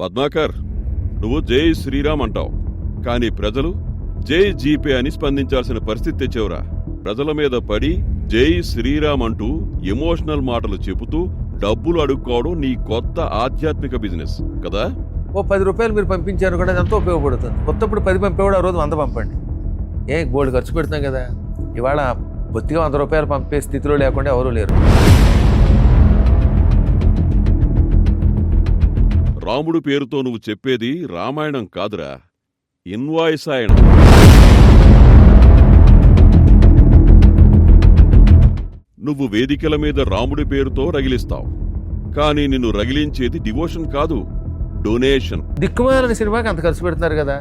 పద్మాకర్ నువ్వు జై శ్రీరామ్ అంటావు. కానీ ప్రజలు జై జీపే అని స్పందించాల్సిన పరిస్థితి తెచ్చేవరా. ప్రజల మీద పడి జై శ్రీరామ్ అంటూ ఎమోషనల్ మాటలు చెబుతూ డబ్బులు అడుక్కోవడం నీ కొత్త ఆధ్యాత్మిక బిజినెస్ కదా? ఓ పది రూపాయలు మీరు పంపించారు కూడా ఎంతో ఉపయోగపడుతుంది. కొత్తప్పుడు పది పంపేవాడు ఆ రోజు వంద పంపండి. ఏ గోల్డ్ ఖర్చు పెడతాం కదా. ఇవాళ బొత్తిగా వంద రూపాయలు పంపే స్థితిలో లేకుండా ఎవరూ లేరు. రాముడు పేరుతో నువ్వు చెప్పేది రామాయణం కాదురా. ఇన్వాయిసాయణం నువ్వు వేదికల మీద రాముడి పేరుతో రగిలిస్తావు. కానీ నిన్ను రగిలించేది డివోషన్ కాదు డొనేషన్. దిక్కుమాలని సినిమాకి అంత ఖర్చు పెడుతున్నారు కదా.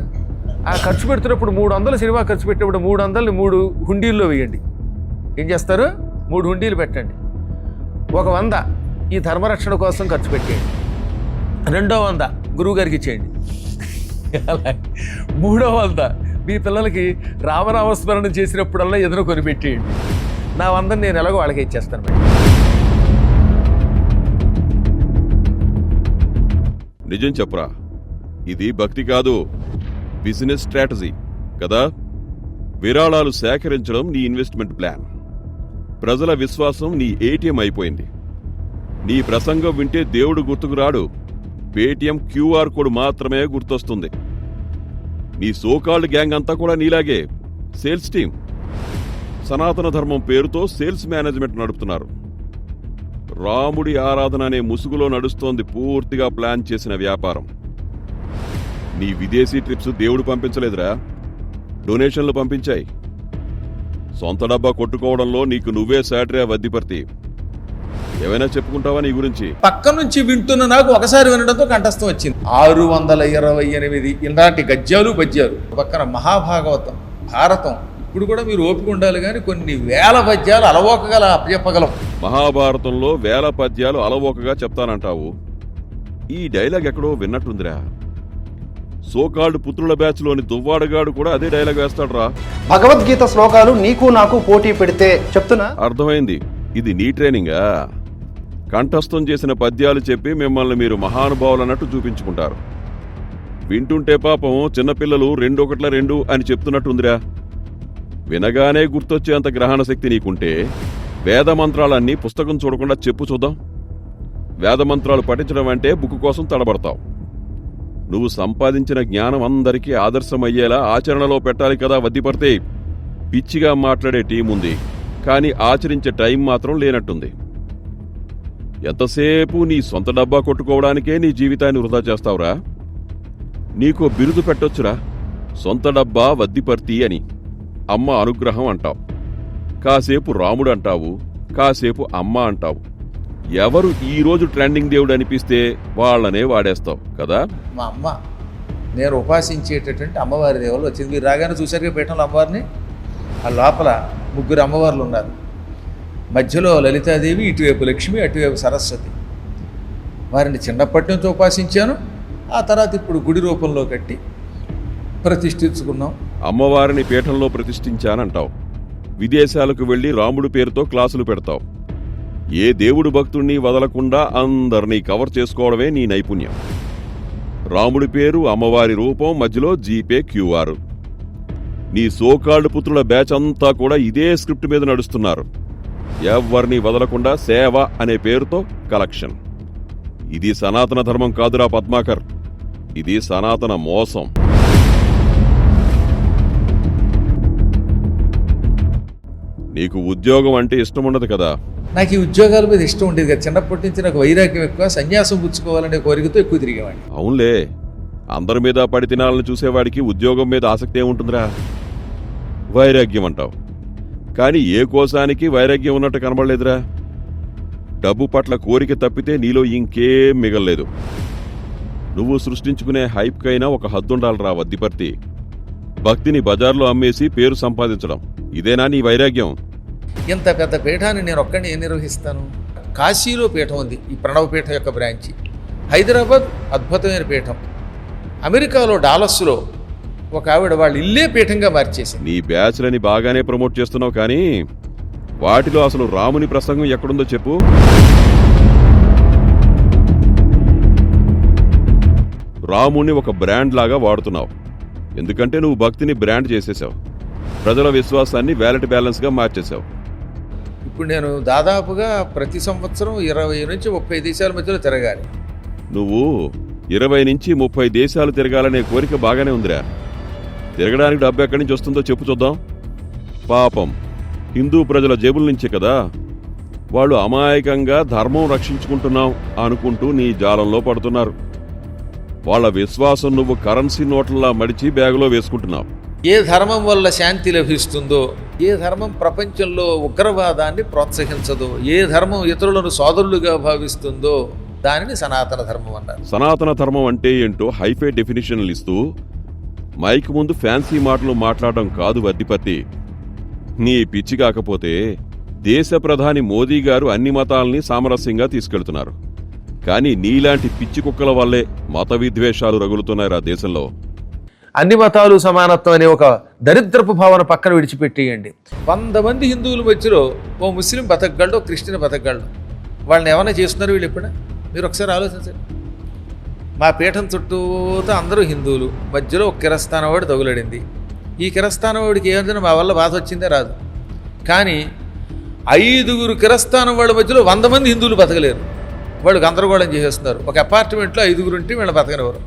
ఆ ఖర్చు పెడుతున్నప్పుడు మూడు వందలు సినిమా ఖర్చు పెట్టినప్పుడు మూడు వందలు మూడు హుండీల్లో వేయండి. ఏం చేస్తారు? మూడు హుండీలు పెట్టండి. ఒక వంద ఈ ధర్మరక్షణ కోసం ఖర్చు పెట్టేయండి. రెండో వంద. గురువుగారికి ఇచ్చేయండి. మూడో వంద. మీ పిల్లలకి రామనామస్మరణ చేసినప్పుడల్లా ఎదురు కొనిపెట్టేయండి నా వందని నేను ఎలాగో వాళ్ళకి ఇచ్చేస్తాను మేడం. నిజం చెప్పరా. ఇది భక్తి కాదు. Business strategy. కదా? విరాళాలు సేకరించడం నీ ఇన్వెస్ట్మెంట్ ప్లాన్. ప్రజల విశ్వాసం నీ ఏటీఎం అయిపోయింది. నీ ప్రసంగం వింటే దేవుడు గుర్తుకు రాడు. పేటిఎం క్యూఆర్ కోడ్ మాత్రమే గుర్తొస్తుంది. నీ సోకాల్డ్ గ్యాంగ్ అంతా కూడా నీలాగే. సేల్స్ టీం సనాతన ధర్మం పేరుతో సేల్స్ మేనేజ్మెంట్ నడుపుతున్నారు. రాముడి ఆరాధన అనే ముసుగులో నడుస్తోంది పూర్తిగా ప్లాన్ చేసిన వ్యాపారం. నీ విదేశీ ట్రిప్స్ దేవుడు పంపించలేదురా. డొనేషన్లు పంపించాయి. సొంత డబ్బా కొట్టుకోవడంలో నీకు నువ్వే సాటరే వద్దిపర్తి. ఏమైనా చెప్పుకుంటావా నీ గురించి? పక్క నుంచి వింటున్న నాకు ఒకసారి వినడంతో కంఠస్థం వచ్చింది. ఆరు వందల ఇరవై ఎనిమిది ఇలాంటి గద్యాలు పద్యాలు. పక్కన మహాభాగవతం భారతం. ఇప్పుడు కూడా మీరు ఓపిక ఉండాలి కానీ కొన్ని వేల పద్యాలు అలవోకగల అప్పచెప్పగలం. మహాభారతంలో వేల పద్యాలు అలవోకగా చెప్తానంటావు. ఈ డైలాగ్ ఎక్కడో విన్నట్టుందిరా. సోకాల్డ్ పుత్రుల బ్యాచ్లోని దువ్వాడగాడు కూడా అదే డైలాగ్ వేస్తాడురా. భగవద్గీత శ్లోకాలు నీకు నాకు పోటీ పెడితే చెప్తున్నా? అర్థమైంది. ఇది నీ ట్రైనింగా? కంఠస్థం చేసిన పద్యాలు చెప్పి మిమ్మల్ని మీరు మహానుభావులన్నట్టు చూపించుకుంటారు. వింటుంటే పాపం చిన్నపిల్లలు రెండొకట్ల రెండు అని చెప్తున్నట్టుందిరా. వినగానే గుర్తొచ్చేంత గ్రహణ శక్తి నీకుంటే వేద మంత్రాలన్నీ పుస్తకం చూడకుండా చెప్పు చూద్దాం. వేద మంత్రాలు పఠించడం అంటే బుక్ కోసం తడబడతావు. నువ్వు సంపాదించిన జ్ఞానం అందరికీ ఆదర్శమయ్యేలా ఆచరణలో పెట్టాలి కదా వద్దిపడితే పిచ్చిగా మాట్లాడే టీం ఉంది కానీ ఆచరించే టైం మాత్రం లేనట్టుంది. ఎంతసేపు నీ సొంత డబ్బా కొట్టుకోవడానికే నీ జీవితాన్ని వృధా చేస్తావురా? నీకో బిరుదు పెట్టొచ్చురా సొంత డబ్బా వద్దిపర్తి అని అమ్మ అనుగ్రహం అంటావు. కాసేపు రాముడు అంటావు కాసేపు అమ్మ అంటావు. ఎవరు ఈ రోజు ట్రెండింగ్ దేవుడు అనిపిస్తే వాళ్ళనే వాడేస్తావు కదా? మా అమ్మ నేను ఉపాసించేటటువంటి అమ్మవారి దేవుళ్ళు వచ్చింది. మీరు రాగానే చూసారుగా పీఠంలో అమ్మవారిని? ఆ లోపల ముగ్గురు అమ్మవార్లు ఉన్నారు. మధ్యలో లలితాదేవి ఇటువైపు లక్ష్మి అటువైపు సరస్వతి. వారిని చిన్నప్పటి నుంచి ఉపాసించాను. ఆ తర్వాత ఇప్పుడు గుడి రూపంలో కట్టి ప్రతిష్ఠించుకున్నాం. అమ్మవారిని పీఠంలో ప్రతిష్ఠించానంటావు. విదేశాలకు వెళ్ళి రాముడు పేరుతో క్లాసులు పెడతావు. ఏ దేవుడు భక్తుణ్ణి వదలకుండా అందరినీ కవర్ చేసుకోవడమే నీ నైపుణ్యం. రాముడి పేరు అమ్మవారి రూపం మధ్యలో జీపే క్యూఆర్. నీ సోకాళ్ళు పుత్రుల బ్యాచ్ అంతా కూడా ఇదే స్క్రిప్ట్ మీద నడుస్తున్నారు. ఎవరిని వదలకుండా సేవ అనే పేరుతో కలెక్షన్. ఇది సనాతన ధర్మం కాదురా పద్మాకర్. ఇది సనాతన మోసం. నీకు ఉద్యోగం అంటే ఇష్టం ఉండదు కదా? నాకు ఈ ఉద్యోగాల మీద ఇష్టం ఉండేది కదా. చిన్నప్పటి నుంచి నాకు వైరాగ్యం ఎక్కువ సన్యాసం పుచ్చుకోవాలనే కోరికతో ఎక్కువ తిరిగేవాడిని. అవునులే. అందరి మీద పడి తినాలని చూసేవాడికి ఉద్యోగం మీద ఆసక్తి ఏముంటుందిరా? వైరాగ్యం అంటావు. కానీ ఏ కోశానికి వైరాగ్యం ఉన్నట్టు కనబడలేదురా. డబ్బు పట్ల కోరిక తప్పితే నీలో ఇంకేం మిగల్లేదు. నువ్వు సృష్టించుకునే హైప్కైనా ఒక హద్దుండాలరా వద్దిపర్తి. భక్తిని బజార్లో అమ్మేసి పేరు సంపాదించడం. ఇదేనా నీ వైరాగ్యం? ఇంత పెద్ద పీఠాన్ని నేను ఒక్కడిని ఏం నిర్వహిస్తాను? కాశీలో పీఠం ఉంది ఈ ప్రణవ పీఠం యొక్క బ్రాంచి. హైదరాబాద్ అద్భుతమైన పీఠం. అమెరికాలో డాలస్లో ఒక ఆవిడ వాళ్ళ ఇల్లే పీఠంగా మార్చేసింది. నీ బ్యాచ్లని బాగానే ప్రమోట్ చేస్తున్నావు కానీ వాటిలో అసలు రాముని ప్రసంగం ఎక్కడుందో చెప్పు. రాముణ్ణి ఒక బ్రాండ్ లాగా వాడుతున్నావు. ఎందుకంటే నువ్వు భక్తిని బ్రాండ్ చేసేసావు. ప్రజల విశ్వాసాన్ని వ్యాలెట్ బ్యాలెన్స్గా మార్చేశావు ఇప్పుడు నేను దాదాపుగా ప్రతి సంవత్సరం ఇరవై నుంచి ముప్పై దేశాల మధ్యలో తిరగాలి. నువ్వు ఇరవై నుంచి ముప్పై దేశాలు తిరగాలనే కోరిక బాగానే ఉందిరా. తిరగడానికి డబ్బు ఎక్కడి నుంచి వస్తుందో చెప్పు చూద్దాం. పాపం. హిందూ ప్రజల జేబుల నుంచే కదా. వాళ్ళు అమాయకంగా ధర్మం రక్షించుకుంటున్నాం అనుకుంటూ నీ జాలంలో పడుతున్నారు. వాళ్ళ విశ్వాసం నువ్వు కరెన్సీ నోట్లలా మడిచి బ్యాగులో వేసుకుంటున్నావు. ఏ ధర్మం వల్ల శాంతి లభిస్తుందో ఏ ధర్మం ప్రపంచంలో ఉగ్రవాదాన్ని ప్రోత్సహించదో ఏ ధర్మం ఇతరులను సోదరులుగా భావిస్తుందో దానిని సనాతన ధర్మం అన్నారు సనాతన ధర్మం అంటే ఏంటో హైఫై డెఫినిషన్లు ఇస్తూ మైక్ ముందు ఫ్యాన్సీ మాటలు మాట్లాడడం కాదు వద్దిపత్తి నీ పిచ్చి కాకపోతే దేశ ప్రధాని మోదీ గారు అన్ని మతాల్ని సామరస్యంగా తీసుకెళ్తున్నారు. కానీ నీలాంటి పిచ్చి కుక్కల వల్లే మత విద్వేషాలు రగులుతున్నాయి ఆ దేశంలో. అన్ని మతాలు సమానత్వం అనే ఒక దరిద్రపు భావన పక్కన విడిచిపెట్టేయండి. వంద మంది హిందువుల మధ్యలో ఓ ముస్లిం బతకగలడు ఓ క్రిస్టియన్ బతకగలడు వాళ్ళని ఏమైనా చేస్తున్నారు వీళ్ళు ఎప్పుడా మీరు ఒకసారి ఆలోచించండి. మా పీఠం చుట్టూతో అందరూ హిందువులు. మధ్యలో ఒక కిరస్థానవాడు తగులడింది. ఈ కిరస్థానం ఏమైనా మా వల్ల బాధ వచ్చిందే రాదు. కానీ ఐదుగురు కిరస్థానం వాళ్ళ మధ్యలో వంద మంది హిందువులు బతకలేరు. వాళ్ళు గందరగోళం చేసేస్తున్నారు. ఒక అపార్ట్మెంట్లో ఐదుగురు ఉంటే వీళ్ళు బతకనివ్వరు.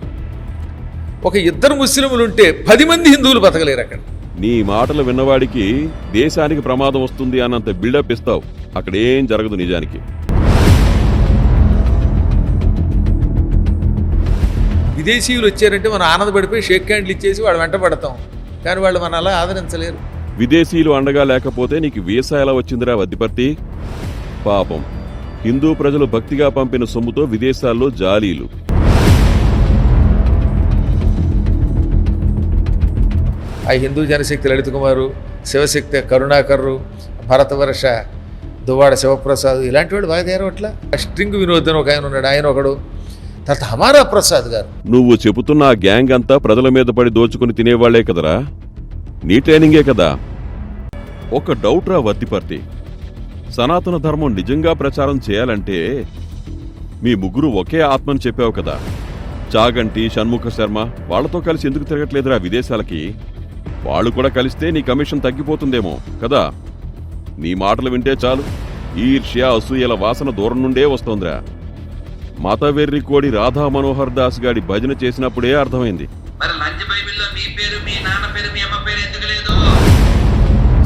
ఒక ఇద్దరు ముస్లింలు ఉంటే పది మంది హిందువులు బతకలేరు అక్కడ. నీ మాటలు విన్నవాడికి దేశానికి ప్రమాదం వస్తుంది అన్నంత బిల్డప్ ఇస్తావు. అక్కడేం జరగదు నిజానికి. విదేశీయులు వచ్చారంటే మనం ఆనందపడిపోయి షేక్ హ్యాండ్లు ఇచ్చేసి వాళ్ళు వెంట పడతాం. కానీ వాళ్ళు మన అలా ఆదరించలేరు. విదేశీయులు అండగా లేకపోతే నీకు వీసా ఎలా వచ్చిందిరా వద్దిపర్తి? పాపం. హిందూ ప్రజలు భక్తిగా పంపిన సొమ్ముతో విదేశాల్లో జాలీలు. ఆ హిందూ జనశక్తి లలిత కుమారు శివశక్తి కరుణాకర్రు భరతవర్ష దువ్వాడ శివప్రసాద్ ఇలాంటి వాడు బాగా తయారవట్ల స్ట్రింగ్ వినోద్ అని ఒక ఆయన ఉన్నాడు. ఆయన ఒకడు తర్వాత హమారా ప్రసాద్ గారు. నువ్వు చెబుతున్న ఆ గ్యాంగ్ అంతా ప్రజల మీద పడి దోచుకుని తినేవాళ్ళే కదరా? నీ ట్రైనింగే కదా? ఒక డౌట్ రా వర్తిపర్తి సనాతన ధర్మం నిజంగా ప్రచారం చేయాలంటే మీ ముగ్గురు ఒకే ఆత్మని చెప్పావు కదా. చాగంటి షణ్ముఖ శర్మ వాళ్ళతో కలిసి ఎందుకు తిరగట్లేదురా విదేశాలకి? వాళ్ళు కూడా కలిస్తే నీ కమిషన్ తగ్గిపోతుందేమో కదా? నీ మాటలు వింటే చాలు. ఈర్ష్య అసూయల వాసన దూరం నుండే వస్తోందిరా. మత వెర్రి కోడి రాధా మనోహర్ దాస్ గాడి భజన చేసినప్పుడే అర్థమైంది. మరి లంచ్ బైబిల్లో మీ పేరు మీ నాన్న పేరు మీ అమ్మ పేరు ఎందుకు లేదు?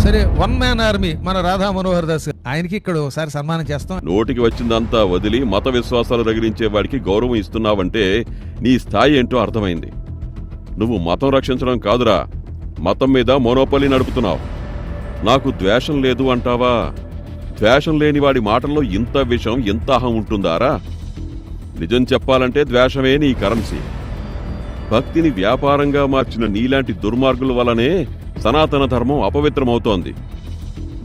సరే వన్ మ్యాన్ ఆర్మీ మన రాధా మనోహర్ దాస్ గారు. ఆయనకి ఇక్కడ ఒకసారి సన్మానం చేస్తాం. నోటికి వచ్చిందంతా వదిలి మత విశ్వాసాలు రగిలించే వాడికి గౌరవం ఇస్తున్నావంటే నీ స్థాయి ఏంటో అర్థమైంది. నువ్వు మతం రక్షించడం కాదురా. మతం మీద మోనోపల్లి నడుపుతున్నావు. నాకు ద్వేషం లేదు అంటావా? ద్వేషం లేని వాడి మాటల్లో ఇంత విషం ఇంత అహం ఉంటుందారా? నిజం చెప్పాలంటే ద్వేషమే నీ కరెన్సీ. భక్తిని వ్యాపారంగా మార్చిన నీలాంటి దుర్మార్గుల వలనే సనాతన ధర్మం అపవిత్రమవుతోంది.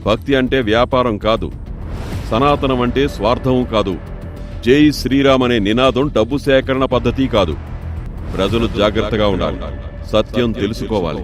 భక్తి అంటే వ్యాపారం కాదు. సనాతనం అంటే స్వార్థం కాదు. జై శ్రీరామ్ అనే నినాదం డబ్బు సేకరణ పద్ధతి కాదు. ప్రజలు జాగ్రత్తగా ఉండాలి. సత్యం తెలుసుకోవాలి.